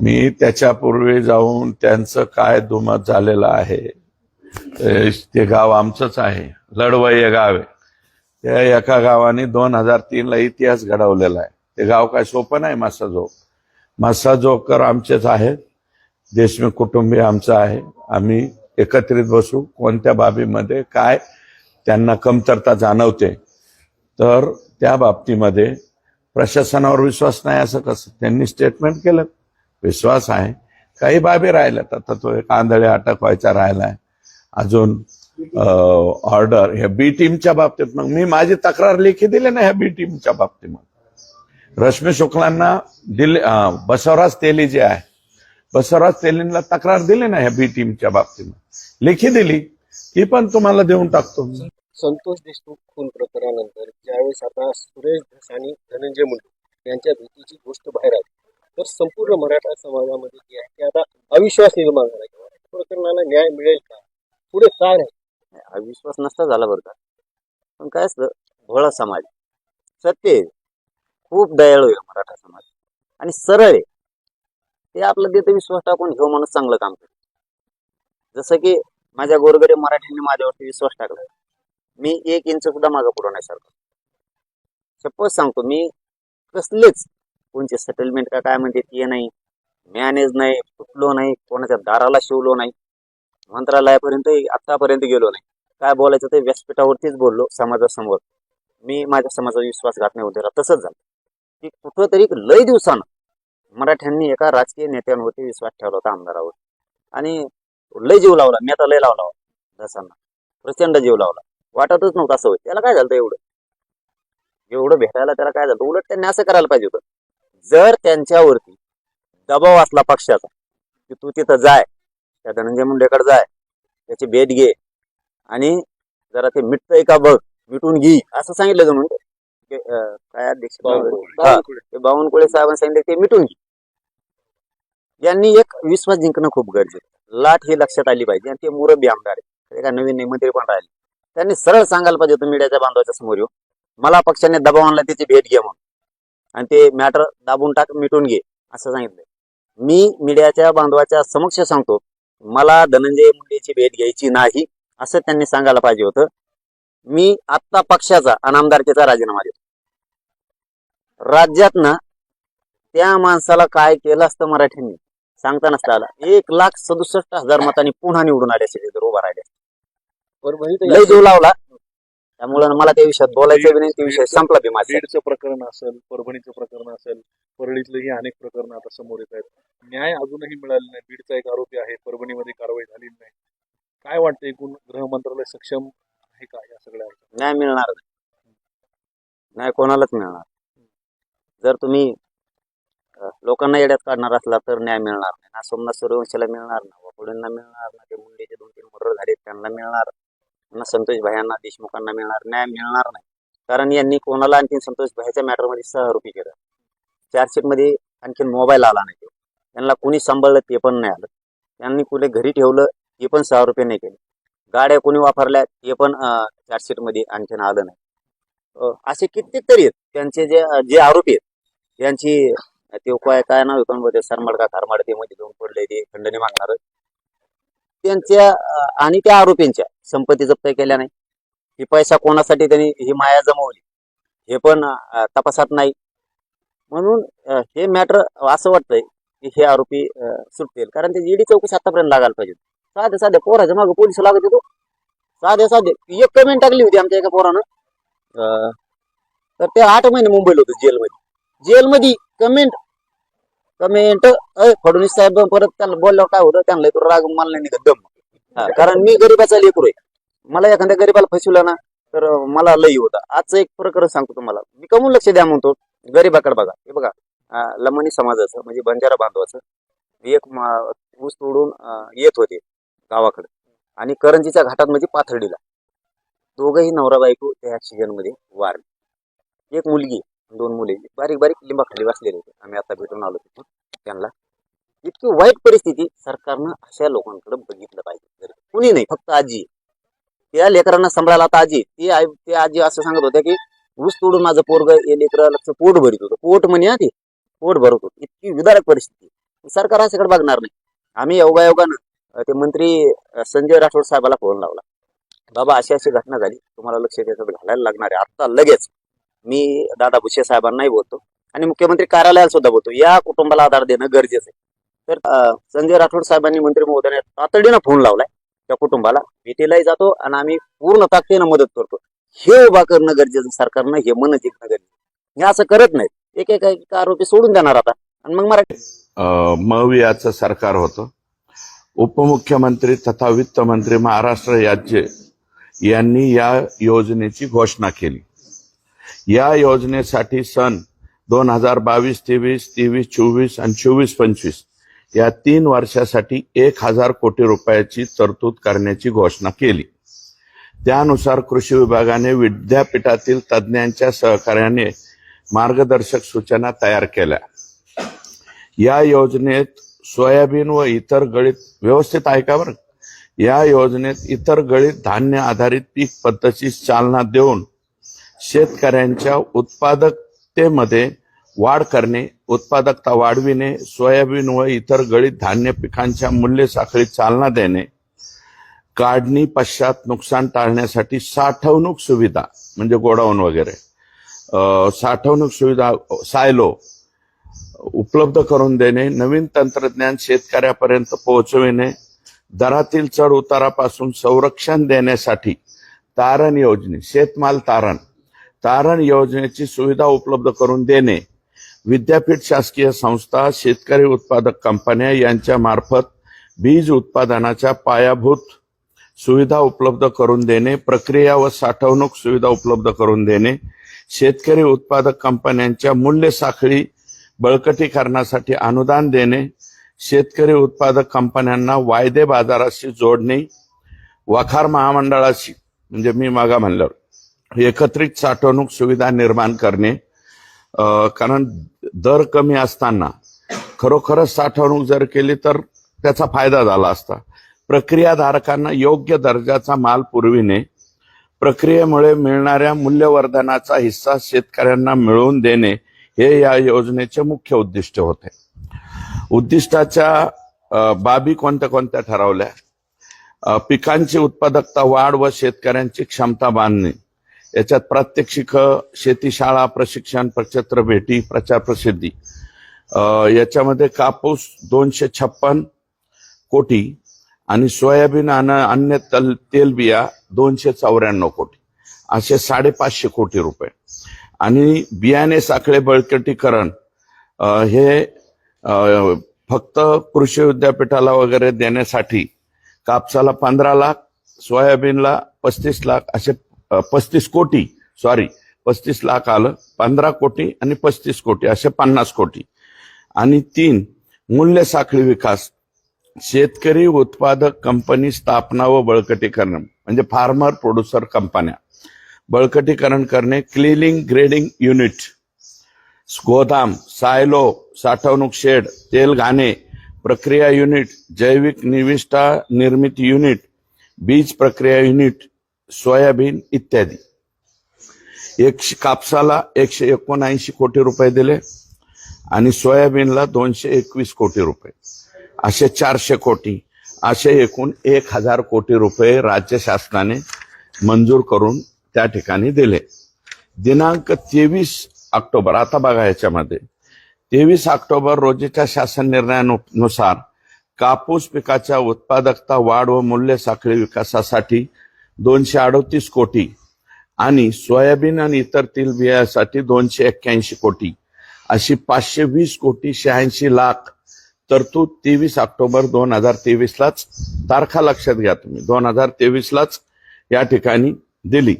मी त्याच्यापूर्वी जाऊन त्यांचं काय दुमत झालेलं आहे ते- गाव आमचंच आहे लढवय हे गाव आहे. त्या एका गावाने दोन हजार तीनला इतिहास घडवलेला आहे. ते गाव काय सोपं नाही मासाजोग. मासाजोगकर आमचेच आहेत. देशमुख कुटुंबीय आमचं आहे. आम्ही एकत्रित बसू. कोणत्या बाबीमध्ये काय त्यांना कमतरता जाणवते तर त्या बाबतीमध्ये प्रशासनावर विश्वास नाही असं कसं? त्यांनी स्टेटमेंट केलं. विश्वास आहे. काही बाबी राहिल्यात. आता तो एक आंधळे अटक व्हायचा राहिलाय. अजून ऑर्डर ह्या बी टीमच्या बाबतीत. मग मी माझी तक्रार लेखी दिली ना ह्या बी टीमच्या बाबतीमध्ये. रश्मी शुक्लांना दिले बसवराज तेली जे आहे बसवराज तेलींना तक्रार दिली ना ह्या बी टीमच्या बाबतीमध्ये. लेखी दिली. ती पण तुम्हाला देऊन टाकतो. संतोष देशमुख खून प्रकरणानंतर ज्यावेळेस आता सुरेश धस आणि धनंजय मुंडे यांच्या भीतीची गोष्ट बाहेर आली. तर संपूर्ण मराठा समाजामध्ये जे आहे ते आता अविश्वास निर्माण झाला किंवा प्रकरणाला न्याय मिळेल का? पुढे काय राहील अविश्वास नसता झाला बरं का. पण काय असतं भोळा समाज सत्य आहे. खूप दयाळू आहे मराठा समाज. आणि सरळ आहे. ते आपलं देत विश्वास टाकून घेऊ माणूस चांगलं काम करतो. जसं की माझ्या गोरगरीब मराठ्यांनी माझ्यावरती विश्वास टाकला. मी एक इंच सुद्धा माझा पुढं नाही सारखं सपोज सांगतो मी कसलेच कोणचे सेटलमेंट का काय म्हणते ते नाही. मॅनेज नाही फुटलो नाही कोणाच्या दाराला शिवलो नाही. मंत्रालयापर्यंत आतापर्यंत गेलो नाही. काय बोलायचं ते व्यासपीठावरतीच बोललो समाजासमोर. मी माझ्या समाजाचा विश्वासघात नाही होते तसंच झालं. की कुठंतरी लय दिवसानं मराठ्यांनी एका राजकीय नेत्यांवरती विश्वास ठेवला होता आमदारावर. आणि लय जीव लावला. मी आता लय लावला धसांना प्रचंड जीव लावला. वाटतच नव्हतं असं होईल. त्याला काय झालं एवढं? एवढं भेटायला त्याला काय झालं उलट त्यांनी असं करायला पाहिजे होतं. जर त्यांच्यावरती दबाव असला पक्षाचा की तू तिथं जाय त्या धनंजय मुंडेकडे जाय त्याची भेट घे आणि जरा ते मिटतंय का बघ मिटून घे. असं सांगितलं ते, अं, काय अध्यक्ष बावनकुळे. साहेबांनी सांगितलं ते मिटून घे. यांनी एक विश्वास जिंकणं खूप गरजेचं. लाट ही लक्षात आली पाहिजे आणि ते मुरबी आमदार आहे काय नवीन मंत्री पण राहिले. त्यांनी सरळ सांगायला पाहिजे होतं मीडियाच्या बांधवाच्या समोर येऊ मला पक्षाने दबाव आणला त्याची भेट घे म्हणून. आणि ते मॅटर दाबून टाक मिटून घे असं सांगितलं मी मीडियाच्या बांधवाच्या समक्ष सांगतो मला धनंजय मुंडेची भेट घ्यायची नाही असं त्यांनी सांगायला पाहिजे होतं. मी आत्ता पक्षाचा आणि आमदारकीचा राजीनामा देतो. राज्यात ना त्या माणसाला काय केलं असतं मराठ्यांनी? सांगता नसता आला. एक लाख सदुसष्ट हजार मतांनी पुन्हा निवडून आले जर उभा राहिले. लय जीव लावला. त्यामुळे मला त्या विषयात बोलायचं बी नाही ते विषय संपला बी माझा. बीडचं प्रकरण असेल परभणीचं प्रकरण असेल परळीतलंही अनेक प्रकरण आता समोर येत आहेत. न्याय अजूनही मिळाला नाही. बीडचा एक आरोपी आहे परभणीमध्ये कारवाई झालेली नाही. काय वाटतं एकूण गृह मंत्रालय सक्षम आहे का या सगळ्या न्याय मिळणार नाही. न्याय कोणालाच मिळणार जर तुम्ही लोकांना येड्यात काढणार असला तर न्याय मिळणार नाही. ना सोमनाथ सूर्यवंशीला मिळणार ना वाकुडेंना मिळणार ना ते मुंडेचे दोन तीन मर्डर झाले त्यांना मिळणार. ना संतोष भायांना देशमुखांना मिळणार न्याय मिळणार नाही. कारण यांनी कोणाला आणखी संतोष भाईच्या मॅटरमध्ये सहआरोपी केलं. चार्जशीटमध्ये आणखीन मोबाईल आला नाही. त्यांना कुणी सांभाळलं ते पण नाही आलं. त्यांनी कुठे घरी ठेवलं ते पण सहा रुपये नाही केले. गाड्या कोणी वापरल्या ते पण चार्जशीटमध्ये आणखीन आलं नाही. असे कित्येक तरी आहेत. त्यांचे जे जे आरोपी आहेत यांची ते काय काय नाव होतं सरमडका खारमाड ते मध्ये घेऊन पडले ते खंडणी मागणार. त्यांच्या आणि त्या आरोपींच्या संपत्ती जप्त केल्या नाही. ही पैसा कोणासाठी त्यांनी ही माया जमवली? हे पण तपासात नाही. म्हणून हे मॅटर असं वाटतंय की हे आरोपी सुटतील. कारण ते ईडी चौकशी आतापर्यंत लागायला पाहिजे. साधे साधे पोराच्या मागे पोलीस लागत येतो साधे साधे एक कमेंट टाकली होती आमच्या एका पोरानं. अं, तर ते आठ महिने मुंबईला होतं जेलमध्ये. जेलमध्ये कमेंट कमेंट फडणवीस साहेब परत त्यांना बोलल्यावर काय होतं? त्यांना तो राग मला नाही निघत दम. हा, कारण मी गरीबाचा लेकरू आहे. मला एखाद्या गरीबाला फसवलं ना तर मला लई होता. आजचं एक प्रकरण सांगतो तुम्हाला. मी कमून लक्ष द्या म्हणतो. गरीबाकडे बघा. हे बघा अं, लमणी समाजाचं म्हणजे बंजारा बांधवाचं एक मा- ऊस तोडून अं, येत होते गावाकडे. आणि करंजीच्या घाटात म्हणजे पाथर्डीला. दोघंही नवरा बायको त्या ऍक्सिडेंटमध्ये वारले. एक मुलगी दोन मुले बारीक बारीक लिंबाखाली बसलेले होते. आम्ही आता भेटून आलो तिथून. त्यांना. इतकी वाईट परिस्थिती सरकारनं अशा लोकांकडे बघितलं पाहिजे. कुणी नाही फक्त आजी. त्या लेकरांना सांभाळायला आता आजी. ती आई ते आजी असं सांगत होत्या की ऊस तोडून माझं पोरग हे लेकराचं पोट भरित होतं. पोट म्हणे ते पोट भरत होतं. इतकी विदारक परिस्थिती. सरकार असं बघणार नाही. आम्ही योगायोगानं ते मंत्री संजय राठोड साहेबाला फोन लावला. बाबा अशी अशी घटना झाली. तुम्हाला लक्ष त्याच्यात घालायला लागणार आहे. आता लगेच मी दादा भुसे साहेबांनाही बोलतो. आणि मुख्यमंत्री कार्यालयाला सुद्धा बोलतो. या कुटुंबाला आधार देणं गरजेचं आहे. तर संजय राठोड साहेबांनी मंत्री महोदयाने तातडीनं फोन लावलाय त्या कुटुंबाला. भेटीलाही जातो आणि आम्ही पूर्ण ताकदीनं मदत करतो. हे उभा करणं गरजेचं सरकारनं हे मन जिंकणं गरजेचं हे असं करत नाहीत. एक एक एक आरोपी सोडून देणार आता. आणि मग मराठी मवियाचं सरकार होतं. उपमुख्यमंत्री तथा वित्त मंत्री महाराष्ट्र राज्य यांनी या योजनेची घोषणा केली. या योजनेसाठी सन दोन हजार बावीस तेवीस तेवीस चोवीस आणि चोवीस पंचवीस या तीन वर्षासाठी एक हजार कोटी रुपयाची तरतूद करण्याची घोषणा केली. त्यानुसार कृषी विभागाने विद्यापीठातील तज्ज्ञांच्या सहकार्याने मार्गदर्शक सूचना तयार केल्या. या योजनेत सोयाबीन व इतर गळीत व्यवस्थित आहे का बरं? या योजनेत इतर गळीत धान्य आधारित पीक पद्धतीस चालना देऊन शेतकऱ्यांच्या उत्पादक उत्पादकतेमध्ये वाढ करणे उत्पादकता वाढविणे सोयाबीन व इतर गळीत धान्य पिकांच्या मूल्य साखळीत चालना देणे काढणी पश्चात नुकसान टाळण्यासाठी साठवणूक सुविधा म्हणजे गोडाऊन वगैरे. साठवणूक सुविधा सायलो उपलब्ध करून देणे नवीन तंत्रज्ञान शेतकऱ्यापर्यंत पोहोचविणे दरातील चढ उतारापासून संरक्षण देण्यासाठी तारण योजने शेतमाल तारण तारण योजनेची सुविधा उपलब्ध करून देणे. विद्यापीठ शासकीय संस्था शेतकरी उत्पादक कंपन्या यांच्या मार्फत बीज उत्पादनाच्या पायाभूत सुविधा उपलब्ध करून देणे प्रक्रिया व साठवणूक सुविधा उपलब्ध करून देणे शेतकरी उत्पादक कंपन्यांच्या मूल्य साखळी बळकटीकरणासाठी अनुदान देणे शेतकरी उत्पादक कंपन्यांना वायदे बाजाराशी जोडणे वखार महामंडळाशी म्हणजे मी मागा म्हणलं एकत्रित साठवणूक सुविधा निर्माण करणे कारण दर कमी असताना खरोखरच साठवणूक जर केली तर त्याचा फायदा झाला असता. प्रक्रियाधारकांना योग्य दर्जाचा माल पुरविणे प्रक्रियेमुळे मिळणाऱ्या मूल्यवर्धनाचा हिस्सा शेतकऱ्यांना मिळवून देणे हे या योजनेचे मुख्य उद्दिष्ट होते. उद्दिष्टाच्या बाबी कोणत्या कोणत्या ठरवल्या? पिकांची उत्पादकता वाढ व शेतकऱ्यांची क्षमता बांधणे. याच्यात प्रात्यक्षिक शेतीशाळा प्रशिक्षण प्रक्षेत्र भेटी प्रचार प्रसिद्धी. याच्यामध्ये कापूस दोनशे छप्पन कोटी आणि सोयाबीन आणि अन्य तल तेलबिया दोनशे चौऱ्याण्णव कोटी. असे साडेपाचशे कोटी रुपये. आणि बियाणे साखळे बळकटीकरण हे फक्त कृषी विद्यापीठाला वगैरे देण्यासाठी कापसाला पंधरा लाख सोयाबीनला पस्तीस लाख असे पस्तीस कोटी सॉरी पस्तीस लाख आलं पंधरा कोटी आणि पस्तीस कोटी असे पन्नास कोटी. आणि तीन मूल्य साखळी विकास. शेतकरी उत्पादक कंपनी स्थापना व बळकटीकरण म्हणजे फार्मर प्रोड्युसर कंपन्या. बळकटीकरण करणे क्लिनिंग ग्रेडिंग युनिट गोदाम सायलो साठवणूक शेड तेल घाणे प्रक्रिया युनिट जैविक निविष्ठा निर्मिती युनिट बीज प्रक्रिया युनिट सोयाबीन इत्यादी. एकशे कापसाला एकशे एकोणऐंशी कोटी रुपये दिले आणि सोयाबीनला दोनशे एकवीस कोटी रुपये. असे चारशे कोटी असे एकूण एक हजार कोटी रुपये राज्य शासनाने मंजूर करून त्या ठिकाणी दिले. दिनांक तेवीस ऑक्टोबर आता बघा याच्यामध्ये. तेवीस ऑक्टोबर रोजीच्या शासन निर्णयानुसार कापूस पिकाच्या उत्पादकता वाढ व मूल्य साखळी विकासासाठी दोनशे अडोतीस कोटी आणि सोयाबीन आणि इतर तेल बियासाठी दोनशे एक्क्याऐंशी कोटी. अशी पाचशे वीस कोटी शहाऐंशी लाख तरतूद तेवीस ऑक्टोबर दोन हजार तेवीसलाच तारखा लक्षात घ्या तुम्ही. दोन हजार तेवीसलाच या ठिकाणी दिली.